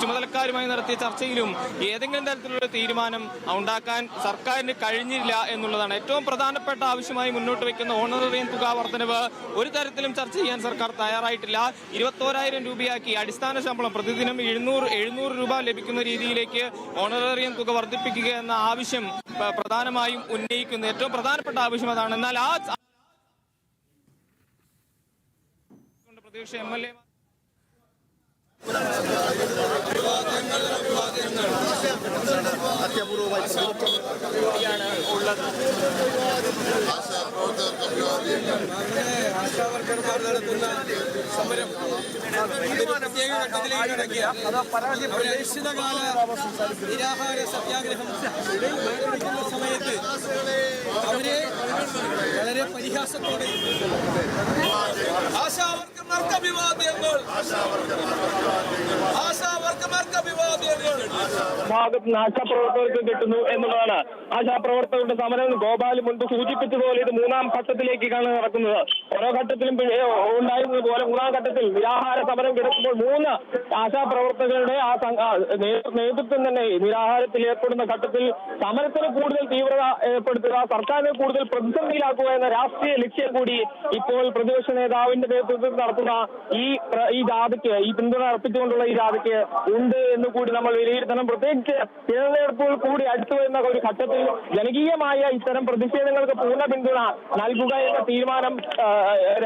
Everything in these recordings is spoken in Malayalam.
ചുമതലക്കാരുമായി നടത്തിയ ചർച്ചയിലും ഏതെങ്കിലും തരത്തിലുള്ള തീരുമാനം ഉണ്ടാക്കാൻ സർക്കാരിന് കഴിഞ്ഞില്ല എന്നുള്ളതാണ് ഏറ്റവും പ്രധാനപ്പെട്ട ആവശ്യമായി മുന്നോട്ട് വയ്ക്കുന്ന ഓണറേറിയം തുക വർധനവ് ഒരു തരത്തിലും ചർച്ച ചെയ്യാൻ സർക്കാർ തയ്യാറായിട്ടില്ല. ഇരുപത്തോരായിരം രൂപയാക്കി അടിസ്ഥാന ശമ്പളം പ്രതിദിനം എഴുന്നൂറ് എഴുന്നൂറ് രൂപ ലഭിക്കുന്ന രീതിയിലേക്ക് ഓണറേറിയം തുക വർദ്ധിപ്പിക്കുക എന്ന ആവശ്യം പ്രധാനമായും ഉന്നയിക്കുന്ന. ഏറ്റവും പ്രധാനപ്പെട്ട ആവശ്യം അതാണ്. എന്നാൽ ആ പ്രതീക്ഷ എം എൽ എ ആശാവർക്കർമാർ നടത്തുന്ന സമരം പ്രത്യേക ഘട്ടത്തിലേക്ക് കടക്കുക അവർ അനിശ്ചിതകാല നിരാഹാര സത്യാഗ്രഹം നടത്തുന്ന സമയത്ത് അവരെ വളരെ പരിഹാസത്തോടെ ആശാവർക്കർമാർക്ക് അഭിവാദ്യങ്ങൾ. ആശാവർക്കർമാർക്ക് ഭാഗത്ത് ആശാപ്രവർത്തകർക്ക് കിട്ടുന്നു എന്നുള്ളതാണ്. ആശാപ്രവർത്തകരുടെ സമരം ഗോപാൽ മുൻപ് സൂചിപ്പിച്ചതുപോലെ ഇത് മൂന്നാം ഘട്ടത്തിലേക്കാണ് നടക്കുന്നത്. ഓരോ ഘട്ടത്തിലും ഉണ്ടായിരുന്നതുപോലെ ഉണ്ടായിരുന്നത് പോലെ മൂന്നാം ഘട്ടത്തിൽ നിരാഹാര സമരം കിടക്കുമ്പോൾ മൂന്ന് ആശാപ്രവർത്തകരുടെ ആ നേതൃത്വം തന്നെ നിരാഹാരത്തിൽ ഏർപ്പെടുന്ന ഘട്ടത്തിൽ സമരത്തിന് കൂടുതൽ തീവ്രത ഏർപ്പെടുത്തുക സർക്കാരിനെ കൂടുതൽ പ്രതിസന്ധിയിലാക്കുക എന്ന രാഷ്ട്രീയ ലക്ഷ്യം കൂടി ഇപ്പോൾ പ്രതിപക്ഷ നേതാവിന്റെ നേതൃത്വത്തിൽ നടത്തുന്ന ഈ ഈ ജാഥയ്ക്ക് ഈ പിന്തുണ അർപ്പിച്ചുകൊണ്ടുള്ള ഈ ജാഥയ്ക്ക് ഉണ്ട് എന്ന് കൂടി നമ്മൾ വിലയിരുത്തണം. പ്രത്യേകിച്ച് തിരഞ്ഞെടുപ്പുകൾ കൂടി അടുത്തു വരുന്ന ഒരു ഘട്ടത്തിൽ ജനകീയമായ ഇത്തരം പ്രതിഷേധങ്ങൾക്ക് പൂർണ പിന്തുണ നൽകുക എന്ന തീരുമാനം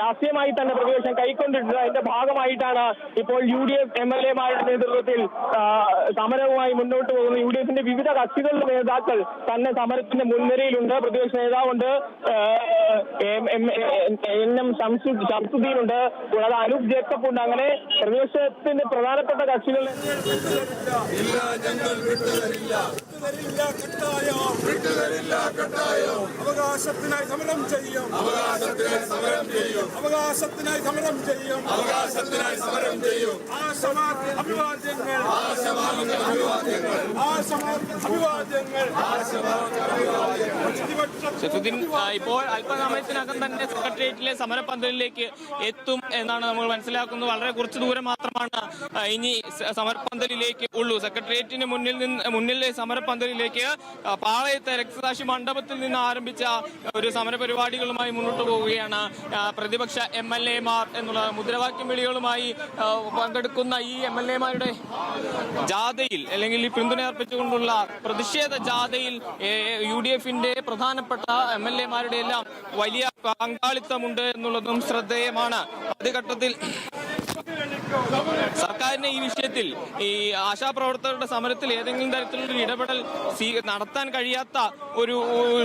രാഷ്ട്രീയമായി തന്നെ പ്രതിപക്ഷം കൈക്കൊണ്ടിട്ടുണ്ട് അതിന്റെ ഭാഗമായിട്ടാണ് ഇപ്പോൾ U D F M L എമാരുടെ നേതൃത്വത്തിൽ സമരവുമായി മുന്നോട്ട് പോകുന്ന യു ഡി എഫിന്റെ വിവിധ കക്ഷികളുടെ നേതാക്കൾ തന്നെ സമരത്തിന്റെ മുൻനിരയിലുണ്ട്. പ്രതിപക്ഷ നേതാവുണ്ട് എൻ എം ഷംസു ഷംസുദ്ദീനുണ്ട് കൂടാതെ അനൂപ് ജേക്കബ് ഉണ്ട്. അങ്ങനെ പ്രതിപക്ഷത്തിന്റെ പ്രധാനപ്പെട്ട കക്ഷികളുടെ ഇല്ല ഞങ്ങൾ വിട്ടുതരില്ല വിട്ടുതരില്ല കട്ടായോ? വിട്ടുതരില്ല കട്ടായോ? അവകാശത്തിനായി സമരം ചെയ്യും. അവകാശത്തിനായി സമരം ചെയ്യും. അവകാശത്തിനായി സമരം ചെയ്യും. അവകാശത്തിനായി സമരം ചെയ്യും. ആശമാർക്ക് അഭിവാദ്യങ്ങൾ. ആശമാർക്ക് അഭിവാദ്യങ്ങൾ. ആശമാർക്ക് അഭിവാദ്യങ്ങൾ. ആശമാർക്ക് അഭിവാദ്യങ്ങൾ. ഷഫുദ്ദീൻ ആ, ഇപ്പോൾ അല്പസമയത്തിനകം തന്നെ സെക്രട്ടേറിയറ്റിലെ സമരപന്തലിലേക്ക് എത്തും എന്നാണ് നമ്മൾ മനസ്സിലാക്കുന്നത്. വളരെ കുറച്ച് ദൂരം മാത്രമാണ് ഇനി സമരപന്തലിലേക്ക് ഉള്ളൂ. സെക്രട്ടേറിയറ്റിന് മുന്നിൽ നിന്ന് മുന്നിലെ സമരപന്തലിലേക്ക് ആ, പാളയത്തെ രക്തസാക്ഷി മണ്ഡപത്തിൽ നിന്ന് ആരംഭിച്ച ഒരു സമരപരിപാടികളുമായി മുന്നോട്ട് പോവുകയാണ് പ്രതിപക്ഷ എം എൽ എമാർ എന്നുള്ള മുദ്രാവാക്യം വിളികളുമായി പങ്കെടുക്കുന്ന ഈ എം എൽ എമാരുടെ ജാഥയിൽ അല്ലെങ്കിൽ ഈ പിന്തുണ അർപ്പിച്ചുകൊണ്ടുള്ള പ്രതിഷേധ ജാഥയിൽ യു ഡി എഫിന്റെ പ്രധാനപ്പെട്ട എം എൽ എമാരുടെ എല്ലാം വലിയ പങ്കാളിത്തമുണ്ട് എന്നുള്ളതും ശ്രദ്ധേയമാണ്. ആദ്യഘട്ടത്തിൽ സർക്കാരിന് ഈ വിഷയത്തിൽ ഈ ആശാപ്രവർത്തകരുടെ സമരത്തിൽ ഏതെങ്കിലും തരത്തിലുള്ള ഇടപെടൽ നടത്താൻ കഴിയാത്ത ഒരു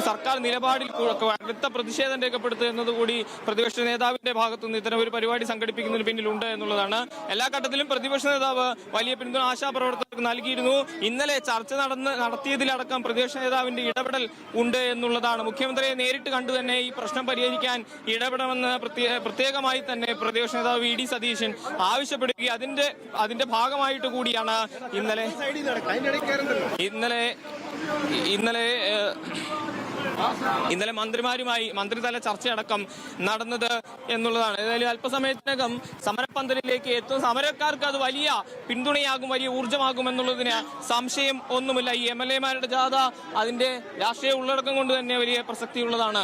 സർക്കാർ നിലപാടിൽ കടുത്ത പ്രതിഷേധം രേഖപ്പെടുത്തുക എന്നതുകൂടി പ്രതിപക്ഷ നേതാവിന്റെ ഭാഗത്തുനിന്ന് ഇത്തരം ഒരു പരിപാടി സംഘടിപ്പിക്കുന്നതിന് പിന്നിലുണ്ട് എന്നുള്ളതാണ്. എല്ലാ ഘട്ടത്തിലും പ്രതിപക്ഷ നേതാവ് വലിയ പിന്തുണ ആശാപ്രവർത്തകർക്ക് നൽകിയിരുന്നു. ഇന്നലെ ചർച്ച നടന്ന് നടത്തിയതിലടക്കം പ്രതിപക്ഷ നേതാവിന്റെ ഇടപെടൽ ഉണ്ട് എന്നുള്ളതാണ്. മുഖ്യമന്ത്രിയെ നേരിട്ട് കണ്ടു തന്നെ ഈ പ്രശ്നം പരിഹരിക്കാൻ ഇടപെടണമെന്ന് പ്രത്യേകമായി തന്നെ പ്രതിപക്ഷ നേതാവ് വി ഡി സതീശൻ ആവശ്യപ്പെടുകയും അതിന്റെ അതിന്റെ ഭാഗമായിട്ട് കൂടിയാണ് ഇന്നലെ ഇന്നലെ ഇന്നലെ ഇന്നലെ മന്ത്രിമാരുമായി മന്ത്രിതല ചർച്ചയടക്കം നടന്നത് എന്നുള്ളതാണ്. ഏതായാലും അല്പസമയത്തിനകം സമരപ്പന്തലിലേക്ക് എത്തും. സമരക്കാർക്ക് അത് വലിയ പിന്തുണയാകും വലിയ ഊർജമാകും എന്നുള്ളതിന് സംശയം ഒന്നുമില്ല. ഈ എം എൽ എമാരുടെ ജാഥ അതിന്റെ രാഷ്ട്രീയ ഉള്ളടക്കം കൊണ്ട് തന്നെ വലിയ പ്രസക്തിയുള്ളതാണ്.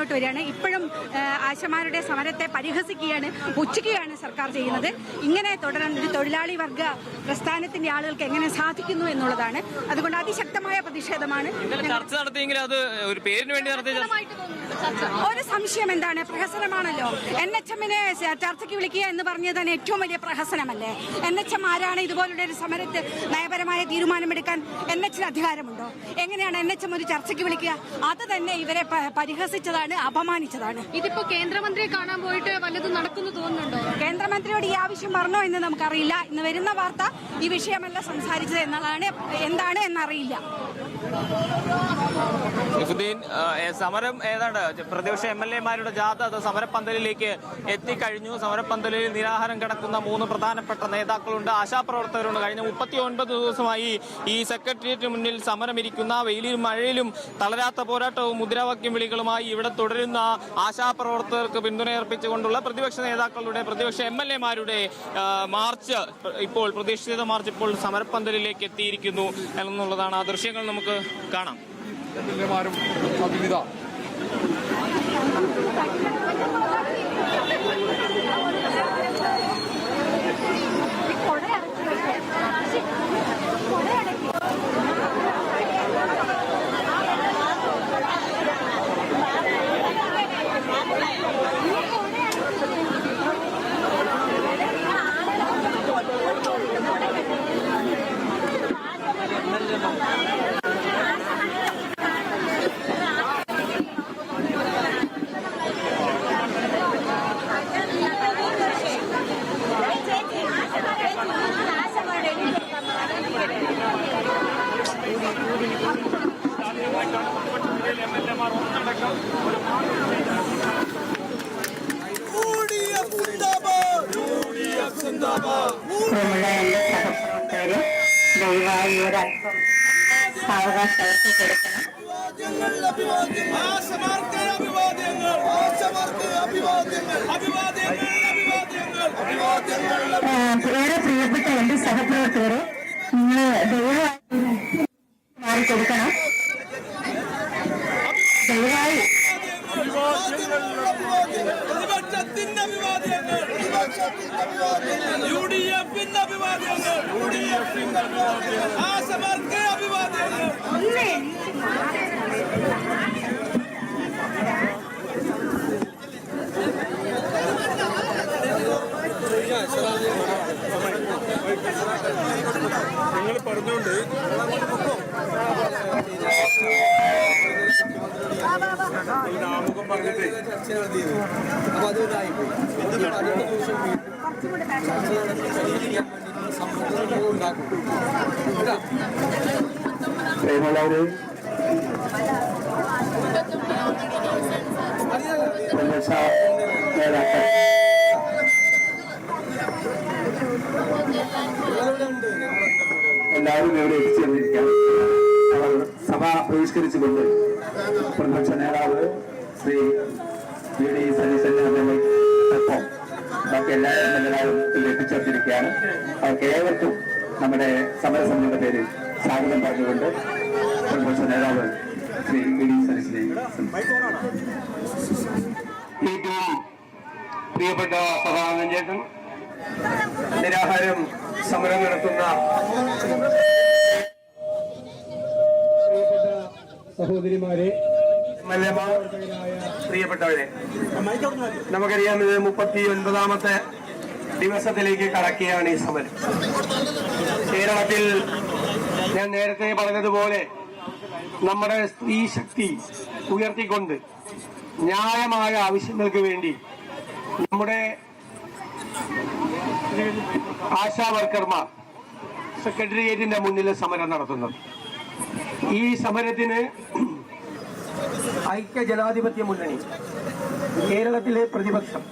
മുന്നോട്ട് വരികയാണ്. ഇപ്പോഴും ആശമാരുടെ സമരത്തെ പരിഹസിക്കുകയാണ് പുച്ഛിക്കുകയാണ് സർക്കാർ ചെയ്യുന്നത്. ഇങ്ങനെ തുടരാൻ ഒരു തൊഴിലാളി വർഗ പ്രസ്ഥാനത്തിന്റെ ആളുകൾക്ക് എങ്ങനെ സാധിക്കുന്നു എന്നുള്ളതാണ്. അതുകൊണ്ട് അതിശക്തമായ പ്രതിഷേധമാണ് ചർച്ച നടത്തിയെങ്കിൽ അത് ഒരു പേരിന് വേണ്ടി നടത്തിയ ഒരു സംശയം എന്താണ്? പ്രഹസനമാണല്ലോ. എൻ എച്ച് എമ്മിനെ ചർച്ചയ്ക്ക് വിളിക്കുക എന്ന് പറഞ്ഞത് തന്നെ ഏറ്റവും വലിയ പ്രഹസനമല്ലേ? എൻ എച്ച് എം ആരാണ്? ഇതുപോലുള്ള ഒരു സമരത്ത് നയപരമായ തീരുമാനമെടുക്കാൻ എൻ എച്ചിന് അധികാരമുണ്ടോ? എങ്ങനെയാണ് എൻ എച്ച് എം ഒരു ചർച്ചയ്ക്ക് വിളിക്കുക? അത് തന്നെ ഇവരെ പരിഹസിച്ചതാണ് അപമാനിച്ചതാണ്. ഇതിപ്പോ കേന്ദ്രമന്ത്രിയെ കാണാൻ പോയിട്ട് വല്ലതും നടക്കുന്നു തോന്നുന്നുണ്ടോ? കേന്ദ്രമന്ത്രിയോട് ഈ ആവശ്യം പറഞ്ഞോ എന്ന് നമുക്കറിയില്ല. ഇന്ന് വരുന്ന വാർത്ത ഈ വിഷയമല്ല സംസാരിച്ചത് എന്നുള്ളതാണ് എന്താണ് എന്നറിയില്ല. ഷെഫുദ്ദീൻ സമരം ഏതാണ്ട് പ്രതിപക്ഷ എം എൽ എമാരുടെ ജാഥ അത് സമരപ്പന്തലിലേക്ക് എത്തിക്കഴിഞ്ഞു. സമരപ്പന്തലിൽ നിരാഹാരം കിടക്കുന്ന മൂന്ന് പ്രധാനപ്പെട്ട നേതാക്കളുണ്ട്. ആശാപ്രവർത്തകരുണ്ട്. കഴിഞ്ഞ മുപ്പത്തി ഒൻപത് ദിവസമായി ഈ സെക്രട്ടേറിയറ്റിന് മുന്നിൽ സമരമിരിക്കുന്ന വെയിലും മഴയിലും തളരാത്ത പോരാട്ടവും മുദ്രാവാക്യം വിളികളുമായി ഇവിടെ തുടരുന്ന ആശാപ്രവർത്തകർക്ക് പിന്തുണയർപ്പിച്ചുകൊണ്ടുള്ള പ്രതിപക്ഷ നേതാക്കളുടെ പ്രതിപക്ഷ എം എൽ എമാരുടെ മാർച്ച് ഇപ്പോൾ പ്രതീക്ഷിത മാർച്ച് ഇപ്പോൾ സമരപ്പന്തലിലേക്ക് എത്തിയിരിക്കുന്നു എന്നുള്ളതാണ് ആ ദൃശ്യങ്ങൾ നമുക്ക് കാണാം. എംഎൽഎമാരും കൊടുക്കണം. അഭിവാദ്യങ്ങൾ ഏഹ് ഏറെ പ്രിയപ്പെട്ട എന്റെ സഹപ്രവർത്തകരെ നിങ്ങൾ ദയവായി മാറിക്കൊടുക്കണം. ദയവായി പ്രതിപക്ഷത്തിന്റെ അഭിവാദ്യങ്ങൾ യു ഡി എഫിന്റെ അഭിവാദ്യങ്ങൾ യു ഡി എഫിന്റെ അഭിവാദ്യങ്ങൾ ആശമാർക്ക് അഭിവാദ്യങ്ങൾ നിങ്ങൾ പറഞ്ഞുകൊണ്ട് പറഞ്ഞിട്ടേ പ്രിയമുള്ളവരെ പ്രതിപക്ഷ നേതാക്കൾ എല്ലാവരും ഇവിടെ എത്തിച്ചേർന്നിരിക്കുകയാണ്. അവർ സഭ ബഹിഷ്കരിച്ചുകൊണ്ട് പ്രതിപക്ഷ നേതാവ് ശ്രീ വി ഡി സതീശന്റെ ഒപ്പം ബാക്കി എല്ലാ എം എത്തിച്ചേർത്തിരിക്കുകയാണ്. അവർക്ക് ഏവർക്കും നമ്മുടെ സമരസമിതിയുടെ പേരിൽ സ്വാഗതം പറഞ്ഞുകൊണ്ട് പ്രതിപക്ഷ നേതാവ് ശ്രീ വി ഡി സതീശനെ ഏറ്റവും പ്രിയപ്പെട്ട സദാനന്ദൻ ചേട്ടൻ നിരാഹാരം സമരം നടത്തുന്ന സഹോദരിമാരെ പ്രിയപ്പെട്ടവരെ നമുക്കറിയാം ഇത് മുപ്പത്തി ഒൻപതാമത്തെ ദിവസത്തിലേക്ക് കടക്കുകയാണ് ഈ സമരം. കേരളത്തിൽ ഞാൻ നേരത്തെ പറഞ്ഞതുപോലെ നമ്മുടെ സ്ത്രീ ശക്തി ഉയർത്തിക്കൊണ്ട് ന്യായമായ ആവശ്യങ്ങൾക്ക് വേണ്ടി നമ്മുടെ ആശാ വർക്കർമാർ സെക്രട്ടേറിയറ്റിന്റെ മുന്നിൽ സമരം നടത്തുന്നത്. ഈ സമരത്തിന് ഐക്യ ജനാധിപത്യ മുന്നണി. കേരളത്തിലെ പ്രതിപക്ഷം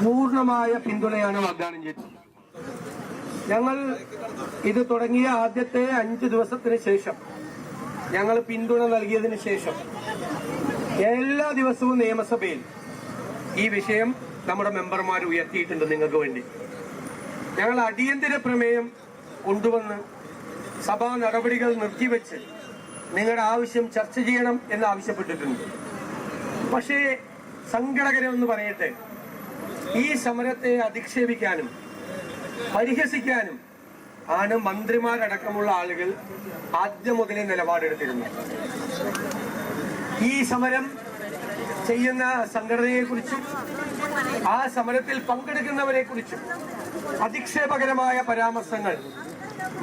പൂർണമായ പിന്തുണയാണ് വാഗ്ദാനം ചെയ്തത്. ഞങ്ങൾ ഇത് തുടങ്ങിയ ആദ്യത്തെ അഞ്ച് ദിവസത്തിന് ശേഷം ഞങ്ങൾ പിന്തുണ നൽകിയതിന് ശേഷം എല്ലാ ദിവസവും നിയമസഭയിൽ ഈ വിഷയം നമ്മുടെ മെമ്പർമാർ ഉയർത്തിയിട്ടുണ്ട് നിങ്ങൾക്ക് വേണ്ടി. ഞങ്ങൾ അടിയന്തര പ്രമേയം കൊണ്ടുവന്ന് സഭാ നടപടികൾ നിർത്തിവെച്ച് നിങ്ങളുടെ ആവശ്യം ചർച്ച ചെയ്യണം എന്ന് ആവശ്യപ്പെട്ടിട്ടുണ്ട്. പക്ഷേ സങ്കടകരമെന്ന് പറയട്ടെ. ഈ സമരത്തെ അധിക്ഷേപിക്കാനും പരിഹസിക്കാനും ആണ് മന്ത്രിമാരടക്കമുള്ള ആളുകൾ ആദ്യം മുതലേ നിലപാടെടുത്തിരുന്നത്. ഈ സമരം ചെയ്യുന്ന സംഘടനയെ കുറിച്ചും ആ സമരത്തിൽ പങ്കെടുക്കുന്നവരെ കുറിച്ചും അധിക്ഷേപകരമായ പരാമർശങ്ങൾ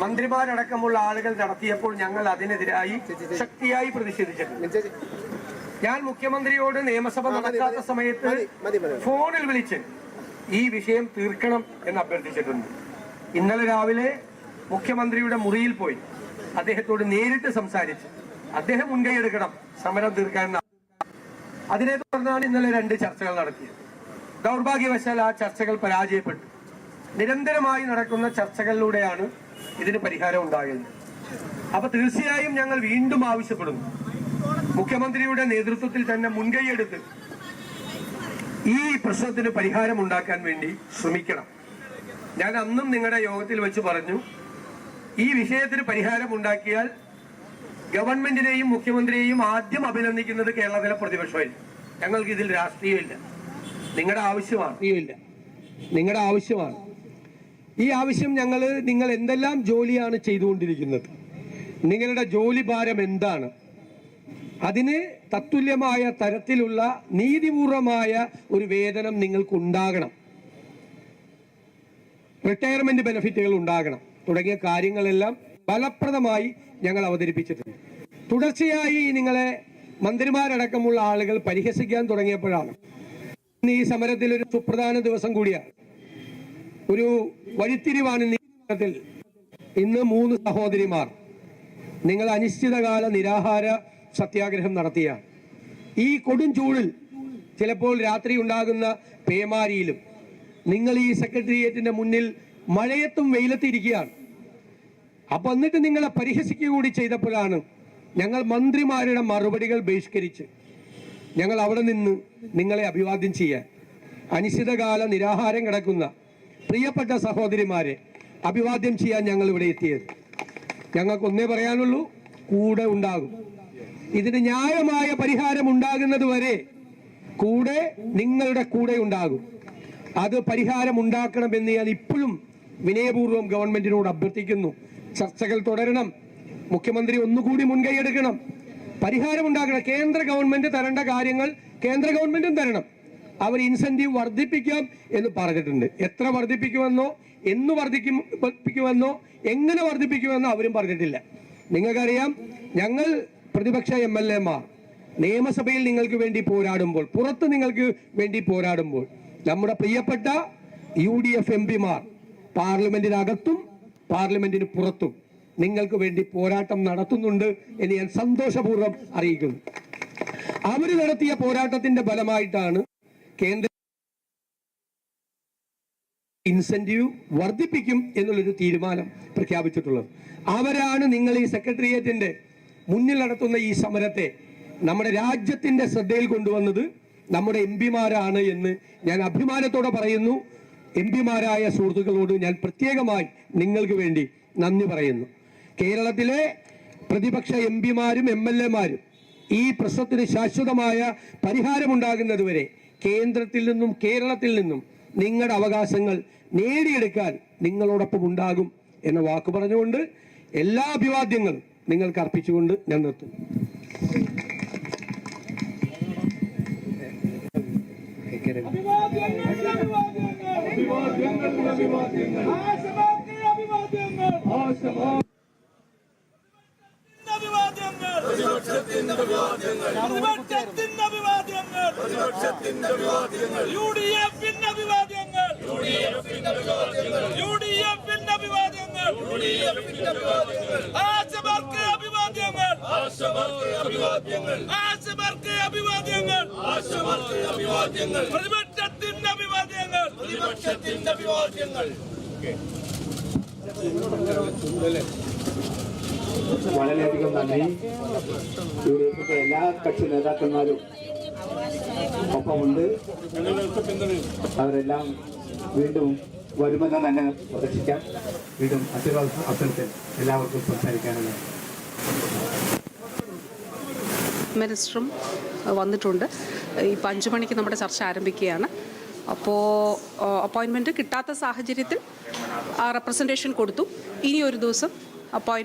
മന്ത്രിമാരടക്കമുള്ള ആളുകൾ നടത്തിയപ്പോൾ ഞങ്ങൾ അതിനെതിരായി ശക്തിയായി പ്രതിഷേധിച്ചിട്ടുണ്ട്. ഞാൻ മുഖ്യമന്ത്രിയോട് നിയമസഭ നടക്കാത്ത സമയത്ത് ഫോണിൽ വിളിച്ച് ഈ വിഷയം തീർക്കണം എന്ന് അഭ്യർത്ഥിച്ചിട്ടുണ്ട്. ഇന്നലെ രാവിലെ മുഖ്യമന്ത്രിയുടെ മുറിയിൽ പോയി അദ്ദേഹത്തോട് നേരിട്ട് സംസാരിച്ച് അദ്ദേഹം മുൻകൈ എടുക്കണം സമരം തീർക്കാൻ അതിനെ തുടർന്നാണ് ഇന്നലെ രണ്ട് ചർച്ചകൾ നടത്തിയത്. ദൗർഭാഗ്യവശാൽ ആ ചർച്ചകൾ പരാജയപ്പെട്ടു. നിരന്തരമായി നടക്കുന്ന ചർച്ചകളിലൂടെയാണ് ഇതിന് പരിഹാരം ഉണ്ടാകുന്നത് അപ്പൊ തീർച്ചയായും ഞങ്ങൾ വീണ്ടും ആവശ്യപ്പെടുന്നു. മുഖ്യമന്ത്രിയുടെ നേതൃത്വത്തിൽ തന്നെ മുൻകൈയെടുത്ത് ഈ പ്രശ്നത്തിന് പരിഹാരം ഉണ്ടാക്കാൻ വേണ്ടി ശ്രമിക്കണം. ഞാൻ അന്നും നിങ്ങളുടെ യോഗത്തിൽ വെച്ച് പറഞ്ഞു ഈ വിഷയത്തിന് പരിഹാരം ഉണ്ടാക്കിയാൽ ഗവൺമെന്റിനെയും മുഖ്യമന്ത്രിയെയും ആദ്യം അഭിനന്ദിക്കുന്നത് കേരളത്തിലെ പ്രതിപക്ഷമായിരിക്കും. ഞങ്ങൾക്ക് ഇതിൽ രാഷ്ട്രീയമില്ല. നിങ്ങളുടെ ആവശ്യമാണ്. നിങ്ങളുടെ ആവശ്യമാണ്. ഈ ആവശ്യം ഞങ്ങൾ നിങ്ങൾ എന്തെല്ലാം ജോലിയാണ് ചെയ്തുകൊണ്ടിരിക്കുന്നത്? നിങ്ങളുടെ ജോലി ഭാരം എന്താണ്? അതിന് തത്തുല്യമായ തരത്തിലുള്ള നീതിപൂർവമായ ഒരു വേതനം നിങ്ങൾക്ക് ഉണ്ടാകണം റിട്ടയർമെന്റ് ബെനിഫിറ്റുകൾ ഉണ്ടാകണം. തുടങ്ങിയ കാര്യങ്ങളെല്ലാം ഫലപ്രദമായി ഞങ്ങൾ അവതരിപ്പിച്ചിട്ടുണ്ട്. തുടർച്ചയായി നിങ്ങളെ മന്ത്രിമാരടക്കമുള്ള ആളുകൾ പരിഹസിക്കാൻ തുടങ്ങിയപ്പോഴാണ്. ഈ സമരത്തിൽ ഒരു സുപ്രധാന ദിവസം കൂടിയാണ്. ഒരു വഴിത്തിരിവാണ് നീക്കത്തിൽ ഇന്ന് മൂന്ന് സഹോദരിമാർ. നിങ്ങൾ അനിശ്ചിതകാല നിരാഹാര സത്യാഗ്രഹം നടത്തിയ. ഈ കൊടും ചൂടിൽ ചിലപ്പോൾ രാത്രി ഉണ്ടാകുന്ന പേമാരിയിലും നിങ്ങൾ ഈ സെക്രട്ടേറിയറ്റിന്റെ മുന്നിൽ മഴയത്തും വെയിലത്തിരിക്കുകയാണ് അപ്പൊ എന്നിട്ട് നിങ്ങളെ പരിഹസിക്കുക കൂടി ചെയ്തപ്പോഴാണ് ഞങ്ങൾ മന്ത്രിമാരുടെ മറുപടികൾ ബഹിഷ്കരിച്ച് ഞങ്ങൾ അവിടെ നിന്ന് നിങ്ങളെ അഭിവാദ്യം ചെയ്യാൻ. അനിശ്ചിതകാല നിരാഹാരം കിടക്കുന്ന പ്രിയപ്പെട്ട സഹോദരിമാരെ അഭിവാദ്യം ചെയ്യാൻ ഞങ്ങൾ ഇവിടെ എത്തിയത്. ഞങ്ങൾക്ക് ഒന്നേ പറയാനുള്ളൂ കൂടെ ഉണ്ടാകും. ഇതിന് ന്യായമായ പരിഹാരം ഉണ്ടാകുന്നത് വരെ കൂടെ നിങ്ങളുടെ കൂടെ ഉണ്ടാകും. അത് പരിഹാരം ഉണ്ടാക്കണമെന്ന് ഞാൻ ഇപ്പോഴും വിനയപൂർവം ഗവൺമെന്റിനോട് അഭ്യർത്ഥിക്കുന്നു. ചർച്ചകൾ തുടരണം. മുഖ്യമന്ത്രി ഒന്നുകൂടി മുൻകൈ എടുക്കണം. പരിഹാരം ഉണ്ടാക്കണം കേന്ദ്ര ഗവൺമെന്റ് തരേണ്ട കാര്യങ്ങൾ കേന്ദ്ര ഗവൺമെന്റും തരണം. അവർ ഇൻസെന്റീവ് വർദ്ധിപ്പിക്കാം എന്ന് പറഞ്ഞിട്ടുണ്ട്. എത്ര വർദ്ധിപ്പിക്കുമെന്നോ എന്ന് വർദ്ധിക്കും വർദ്ധിപ്പിക്കുമെന്നോ എങ്ങനെ വർദ്ധിപ്പിക്കുമെന്നോ അവരും പറഞ്ഞിട്ടില്ല. നിങ്ങൾക്കറിയാം ഞങ്ങൾ പ്രതിപക്ഷ എം എൽ എമാർ നിയമസഭയിൽ നിങ്ങൾക്ക് വേണ്ടി പോരാടുമ്പോൾ പുറത്ത് നിങ്ങൾക്ക് വേണ്ടി പോരാടുമ്പോൾ നമ്മുടെ പ്രിയപ്പെട്ട യു ഡി എഫ് എം പിമാർ പാർലമെന്റിനകത്തും പാർലമെന്റിന് പുറത്തും നിങ്ങൾക്ക് വേണ്ടി പോരാട്ടം നടത്തുന്നുണ്ട് എന്ന് ഞാൻ സന്തോഷപൂർവം അറിയിക്കുന്നു. അവർ നടത്തിയ പോരാട്ടത്തിന്റെ ഫലമായിട്ടാണ് കേന്ദ്ര ഇൻസെന്റീവ് വർദ്ധിപ്പിക്കും എന്നുള്ളൊരു തീരുമാനം പ്രഖ്യാപിച്ചിട്ടുള്ളത്. അവരാണ് നിങ്ങൾ ഈ സെക്രട്ടേറിയറ്റിന്റെ മുന്നിൽ നടത്തുന്ന ഈ സമരത്തെ നമ്മുടെ രാജ്യത്തിന്റെ ശ്രദ്ധയിൽ കൊണ്ടുവന്നത് നമ്മുടെ എം പിമാരാണ് എന്ന് ഞാൻ അഭിമാനത്തോടെ പറയുന്നു. എം പിമാരായ സുഹൃത്തുക്കളോട് ഞാൻ പ്രത്യേകമായി നിങ്ങൾക്ക് വേണ്ടി നന്ദി പറയുന്നു. കേരളത്തിലെ പ്രതിപക്ഷ എം പിമാരും എം എൽ എമാരും ഈ പ്രശ്നത്തിന് ശാശ്വതമായ പരിഹാരമുണ്ടാകുന്നതുവരെ കേന്ദ്രത്തിൽ നിന്നും കേരളത്തിൽ നിന്നും നിങ്ങളുടെ അവകാശങ്ങൾ നേടിയെടുക്കാൻ നിങ്ങളോടൊപ്പം ഉണ്ടാകും എന്ന വാക്ക് പറഞ്ഞുകൊണ്ട് എല്ലാ അഭിവാദ്യങ്ങളും നിങ്ങൾക്ക് അർപ്പിച്ചുകൊണ്ട് ഞാൻ നിർത്തും പ്രതിപക്ഷത്തിന്റെ അഭിവാദ്യങ്ങൾ. യു ഡി എഫിന്റെ വിവാദ്യങ്ങൾ യു ഡി എഫിന്റെ അഭിവാദ്യങ്ങൾ. ആശമാർക്ക് അഭിവാദ്യങ്ങൾ. ആശമാർക്ക് അഭിവാദ്യങ്ങൾ. പ്രതിപക്ഷത്തിന്റെ അഭിവാദ്യങ്ങൾ. പ്രതിപക്ഷത്തിന്റെ അഭിവാദ്യങ്ങൾ. വളരെയധികം നന്ദി. യു ഡി എഫിന്റെ എല്ലാ കക്ഷി നേതാക്കന്മാരും ഒപ്പമുണ്ട്. അവരെല്ലാം വീണ്ടും വരുമെന്ന് തന്നെ പ്രതീക്ഷിക്കാം. വീണ്ടും അത്യാവശ്യ അവസ- അവസരത്തിൽ എല്ലാവർക്കും സംസാരിക്കാനുള്ള മിനിസ്റ്ററും വന്നിട്ടുണ്ട്. ഇപ്പം അഞ്ച് മണിക്ക് നമ്മുടെ ചർച്ച ആരംഭിക്കുകയാണ്. അപ്പോൾ അപ്പോയിൻമെന്റ് കിട്ടാത്ത സാഹചര്യത്തിൽ റെപ്രസെന്റേഷൻ കൊടുത്തു. ഇനി ഒരു ദിവസം അപ്പോയിൻമെന്റ്